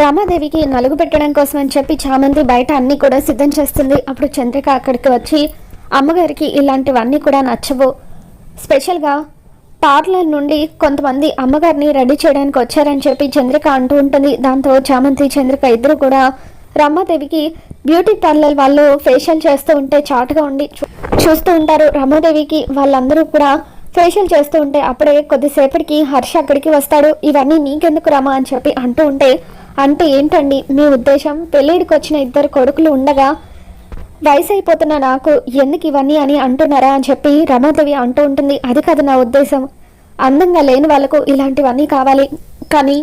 రామాదేవికి నలుగు పెట్టడం కోసం అని చెప్పి చామంతి బయట అన్నీ కూడా సిద్ధం చేస్తుంది. అప్పుడు చంద్రిక అక్కడికి వచ్చి అమ్మగారికి ఇలాంటివన్నీ కూడా నచ్చవు. స్పెషల్గా పార్లర్ నుండి కొంతమంది అమ్మగారిని రెడీ చేయడానికి వచ్చారని చెప్పి చంద్రిక అంటూ ఉంటుంది. దాంతో చామంతి చంద్రిక ఇద్దరు కూడా రమాదేవికి బ్యూటీ పార్లర్ వాళ్ళు ఫేషియల్ చేస్తూ ఉంటే చాటుగా ఉండి చూస్తూ ఉంటారు. రమాదేవికి వాళ్ళందరూ కూడా ఫేషియల్ చేస్తూ ఉంటే అప్పుడే కొద్దిసేపటికి హర్ష అక్కడికి వస్తాడు. ఇవన్నీ నీకెందుకు రమా అని చెప్పి అంటూ ఉంటే అంటే ఏంటండి? మీ ఉద్దేశం? పెళ్ళిడికి వచ్చిన ఇద్దరు కొడుకులు ఉండగా వయసు అయిపోతున్న నాకు ఎందుకు ఇవన్నీ అని అంటున్నారా అని చెప్పి రమాదేవి అంటూ ఉంటుంది. అది కాదు నా ఉద్దేశం. అందంగా లేని వాళ్ళకు ఇలాంటివన్నీ కావాలి. కానీ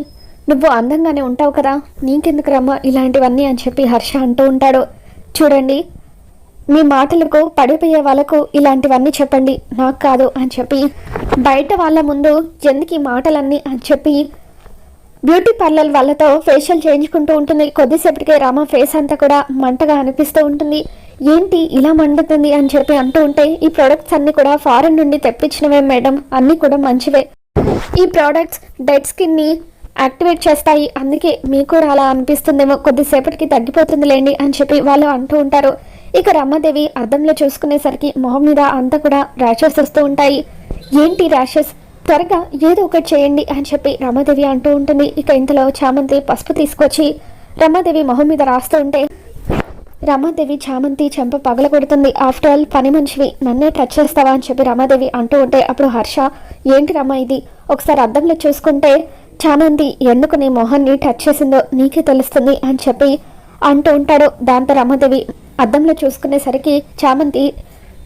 నువ్వు అందంగానే ఉంటావు కదా. నీకెందుకు రమ్మ ఇలాంటివన్నీ అని చెప్పి హర్ష అంటూ ఉంటాడు. చూడండి మీ మాటలకు పడిపోయే వాళ్ళకు ఇలాంటివన్నీ చెప్పండి. నాకు కాదు అని చెప్పి బయట వాళ్ళ ముందు ఎందుకు ఈ మాటలన్నీ అని చెప్పి బ్యూటీ పార్లర్ వాళ్ళతో ఫేషియల్ చేయించుకుంటూ ఉంటుంది. కొద్దిసేపటికే రామ ఫేస్ అంతా కూడా మంటగా అనిపిస్తూ ఉంటుంది. ఏంటి ఇలా మండుతుంది అని చెప్పి అంటూ ఉంటే ఈ ప్రొడక్ట్స్ అన్ని కూడా ఫారెన్ నుండి తెప్పించినవే మేడం. అన్నీ కూడా మంచివే. ఈ ప్రోడక్ట్స్ డెడ్ స్కిన్ని యాక్టివేట్ చేస్తాయి. అందుకే మీకు కూడా అలా అనిపిస్తుందేమో. కొద్దిసేపటికి తగ్గిపోతుంది లేండి అని చెప్పి వాళ్ళు అంటూ ఉంటారు. ఇక రమాదేవి అద్దంలో చూసుకునేసరికి మొహం మీద అంతా కూడా ర్యాషెస్ వస్తూ ఉంటాయి. ఏంటి ర్యాషెస్ త్వరగా ఏదో ఒకటి చేయండి అని చెప్పి రమాదేవి అంటూ ఉంటుంది. ఇక ఇంతలో చామంతి పసుపు తీసుకొచ్చి రమాదేవి మొహం మీద రాస్తూ ఉంటే రమాదేవి చామంతి చెంప పగల కొడుతుంది ఆఫ్టర్ ఆల్ పని మనిషివి. నన్నే టచ్ చేస్తావా అని చెప్పి రమాదేవి అంటూ ఉంటే అప్పుడు హర్ష ఏంటి రమ్మ ఇది? ఒకసారి అద్దంలో చూసుకుంటే చామంతి ఎందుకు నీ మొహాన్ని టచ్ చేసిందో నీకే తెలుస్తుంది అని చెప్పి అంటూ ఉంటాడు. దాంతో రమాదేవి అద్దంలో చూసుకునేసరికి చామంతి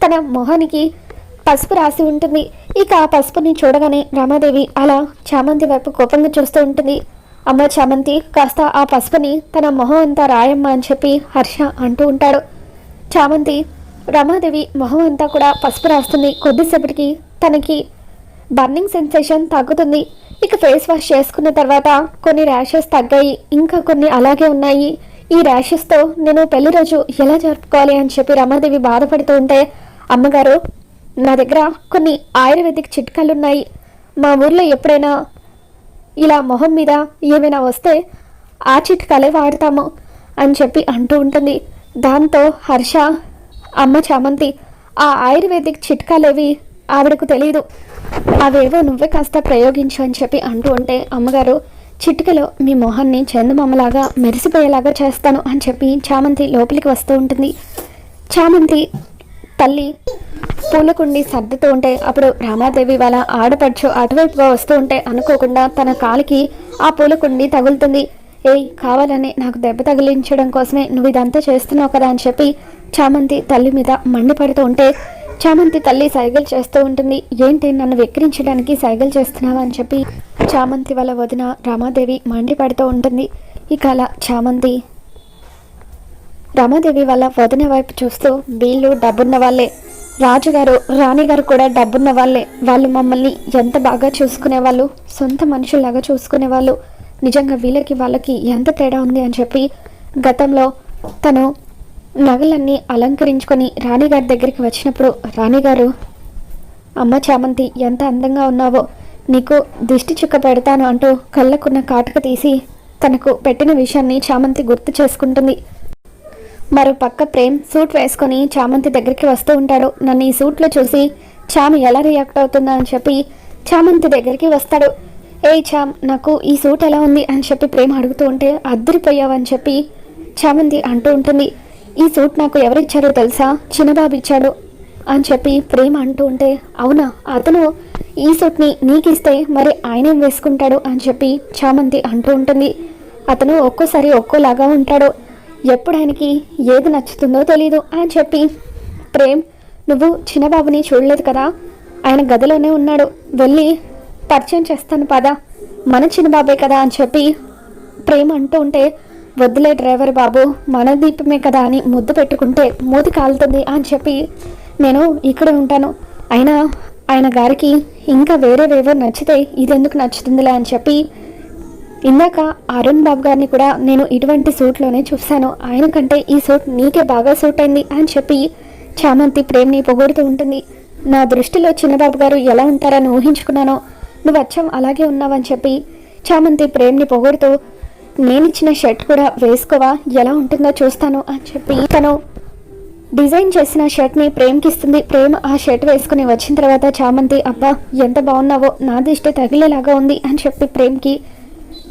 తన మొహానికి పసుపు రాసి ఉంటుంది. ఇక ఆ పసుపుని చూడగానే రమాదేవి అలా చామంతి వైపు కోపంగా చూస్తూ ఉంటుంది. అమ్మ చామంతి కాస్త ఆ పసుపుని తన మొహం అంతా రాయమ్మ అని చెప్పి హర్ష అంటూ ఉంటాడు. చామంతి రమాదేవి మొహం అంతా కూడా పసుపు రాస్తుంది. కొద్దిసేపటికి తనకి బర్నింగ్ సెన్సేషన్ తగ్గుతుంది ఇక ఫేస్ వాష్ చేసుకున్న తర్వాత కొన్ని ర్యాషెస్ తగ్గాయి. ఇంకా కొన్ని అలాగే ఉన్నాయి. ఈ ర్యాషెస్తో నేను పెళ్ళి రోజు ఎలా జరుపుకోవాలి అని చెప్పి రమాదేవి బాధపడుతూ ఉంటే అమ్మగారు నా దగ్గర కొన్ని ఆయుర్వేదిక్ చిట్కాలు ఉన్నాయి మా ఊర్లో ఎప్పుడైనా ఇలా మొహం మీద ఏమైనా వస్తే ఆ చిట్కాలే వాడతాము అని చెప్పి అంటూ ఉంటుంది. దాంతో హర్ష అమ్మ చామంతి ఆ ఆయుర్వేదిక్ చిట్కాలేవి ఆవిడకు తెలియదు అవేవో నువ్వే కాస్త ప్రయోగించు అని చెప్పి అంటూ ఉంటే అమ్మగారు చిటికలో మీ మొహాన్ని చందమామలాగా మెరిసిపోయేలాగా చేస్తాను అని చెప్పి చామంతి లోపలికి వస్తూ ఉంటుంది. చామంతి తల్లి పూలకుండి సర్దుతూ ఉంటే అప్పుడు రామాదేవి వాళ్ళ ఆడపడుచు అటువైపుగా వస్తూ ఉంటే అనుకోకుండా తన కాలికి ఆ పూలకుండి తగులుతుంది. ఏయ్ కావాలని నాకు దెబ్బ తగిలించడం కోసమే నువ్వు ఇదంతా చేస్తున్నావు కదా అని చెప్పి చామంతి తల్లి మీద మండిపడుతూ ఉంటే చామంతి తల్లి సైగలు చేస్తూ ఉంటుంది. ఏంటి నన్ను వెక్కిరించడానికి సైగలు చేస్తున్నావా అని చెప్పి చామంతి వాళ్ళ వదిన రామాదేవి మండిపడుతూ ఉంటుంది. ఇక అలా చామంతి రామాదేవి వాళ్ళ వదిన వైపు చూస్తూ వీళ్ళు డబ్బున్న వాళ్ళే. రాజుగారు రాణిగారు కూడా డబ్బున్న వాళ్ళే. వాళ్ళు మమ్మల్ని ఎంత బాగా చూసుకునే వాళ్ళు సొంత మనుషుల్లాగా చూసుకునే వాళ్ళు నిజంగా వీళ్ళకి వాళ్ళకి ఎంత తేడా ఉంది అని చెప్పి గతంలో తను నగలన్నీ అలంకరించుకొని రాణిగారి దగ్గరికి వచ్చినప్పుడు రాణిగారు అమ్మ చామంతి ఎంత అందంగా ఉన్నావో. నీకు దిష్టి చుక్క పెడతాను అంటూ కళ్ళకున్న కాటుక తీసి తనకు పెట్టిన విషయాన్ని చామంతి గుర్తు చేసుకుంటుంది. మరో పక్క ప్రేమ్ సూట్ వేసుకొని చామంతి దగ్గరికి వస్తూ ఉంటాడు. నన్ను ఈ సూట్లో చూసి చామ్ ఎలా రియాక్ట్ అవుతుందా? అని చెప్పి చామంతి దగ్గరికి వస్తాడు. ఏ చామ్ నాకు ఈ సూట్ ఎలా ఉంది? అని చెప్పి ప్రేమ్ అడుగుతూ ఉంటే అద్దరిపోయావని చెప్పి చామంతి అంటూ ఉంటుంది. ఈ సూట్ నాకు ఎవరిచ్చారో తెలుసా? చిన్నబాబు ఇచ్చాడు అని చెప్పి ప్రేమ అంటూ ఉంటే అవునా అతను ఈ సూట్ని నీకు ఇస్తే మరి ఆయనే వేసుకుంటాడు? అని చెప్పి చామంతి అంటూ ఉంటుంది. అతను ఒక్కోసారి ఒక్కోలాగా ఉంటాడు. ఎప్పుడు ఆయనకి ఏది నచ్చుతుందో తెలీదు అని చెప్పి. ప్రేమ్ నువ్వు చిన్నబాబుని చూడలేదు కదా? ఆయన గదిలోనే ఉన్నాడు. వెళ్ళి పరిచయం చేస్తాను పదా. మన చిన్నబాబే కదా అని చెప్పి ప్రేమ అంటూ ఉంటే వద్దులే డ్రైవర్ బాబు మన దీపమే కదా అని ముద్దు పెట్టుకుంటే మూతి కాలుతుంది అని చెప్పి నేను ఇక్కడే ఉంటాను. అయినా ఆయన గారికి ఇంకా వేరేవేవో నచ్చితే ఇదెందుకు నచ్చుతుందిలే అని చెప్పి ఇందాక అరుణ్ బాబు గారిని కూడా నేను ఇటువంటి సూట్లోనే చూశాను. ఆయన కంటే ఈ సూట్ నీకే బాగా సూట్ అయింది అని చెప్పి చామంతి ప్రేమ్ని పొగుడుతూ ఉంటుంది. నా దృష్టిలో చిన్నబాబు గారు ఎలా ఉంటారని ఊహించుకున్నానో నువ్వు అచ్చం అలాగే ఉన్నావని చెప్పి చామంతి ప్రేమ్ని పొగుడుతూ నేనిచ్చిన షర్ట్ కూడా వేసుకోవా? ఎలా ఉంటుందో చూస్తాను అని చెప్పి తను డిజైన్ చేసిన షర్ట్ని ప్రేమ్కి ఇస్తుంది. ప్రేమ్ ఆ షర్ట్ వేసుకుని వచ్చిన తర్వాత చామంతి అబ్బా ఎంత బాగున్నావో నా దిష్టి తగిలేలాగా ఉంది అని చెప్పి ప్రేమ్కి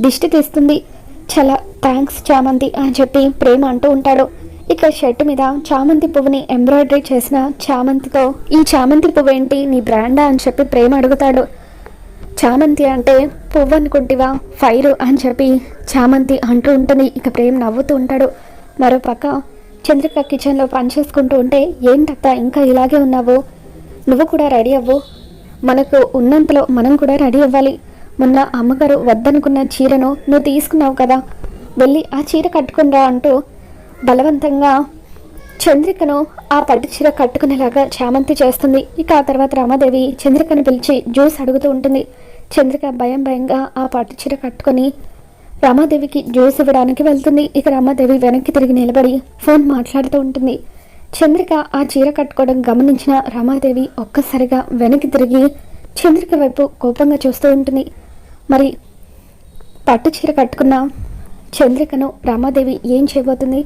దిష్టి తీస్తుంది. చాలా థ్యాంక్స్ చామంతి అని చెప్పి ప్రేమ అంటూ ఉంటాడు. ఇక షర్ట్ మీద చామంతి పువ్వుని ఎంబ్రాయిడరీ చేసిన చామంతితో ఈ చామంతి పువ్వు ఏంటి? నీ బ్రాండా? అని చెప్పి ప్రేమ అడుగుతాడు. చామంతి అంటే పువ్వు అనుకుంటివా? ఫైర్ అని చెప్పి చామంతి అంటూ ఉంటుంది. ఇక ప్రేమ్ నవ్వుతూ ఉంటాడు. మరోపక్క చంద్రిక కిచెన్లో పని చేసుకుంటూ ఉంటే ఏంటత్త ఇంకా ఇలాగే ఉన్నావు? నువ్వు కూడా రెడీ అవ్వు. మనకు ఉన్నంతలో మనం కూడా రెడీ అవ్వాలి. మొన్న అమ్మగారు వద్దనుకున్న చీరను నువ్వు తీసుకున్నావు కదా. వెళ్ళి ఆ చీర కట్టుకునిరా అంటూ బలవంతంగా చంద్రికను ఆ పట్టు చీర కట్టుకునేలాగా చామంతి చేస్తుంది. ఇక ఆ తర్వాత రామాదేవి చంద్రికను పిలిచి జ్యూస్ అడుగుతూ ఉంటుంది. చంద్రిక భయం భయంగా ఆ పట్టు చీర కట్టుకొని రామాదేవికి జ్యూస్ ఇవ్వడానికి వెళ్తుంది. ఇక రామాదేవి వెనక్కి తిరిగి నిలబడి ఫోన్ మాట్లాడుతూ ఉంటుంది. చంద్రిక ఆ చీర కట్టుకోవడం గమనించిన రామాదేవి ఒక్కసారిగా వెనక్కి తిరిగి చంద్రిక వైపు కోపంగా చూస్తూ ఉంటుంది. మరి పట్టు చీర కట్టుకున్న చంద్రికను రామాదేవి ఏం చేయబోతుంది?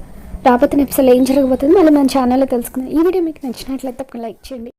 రాబోతున్న ఎపిసోడ్ ఏం జరగబోతుంది? మళ్ళీ మన ఛానల్లో తెలుసుకుందాం. ఈ వీడియో మీకు నచ్చినట్లయితే ఒక లైక్ చేయండి.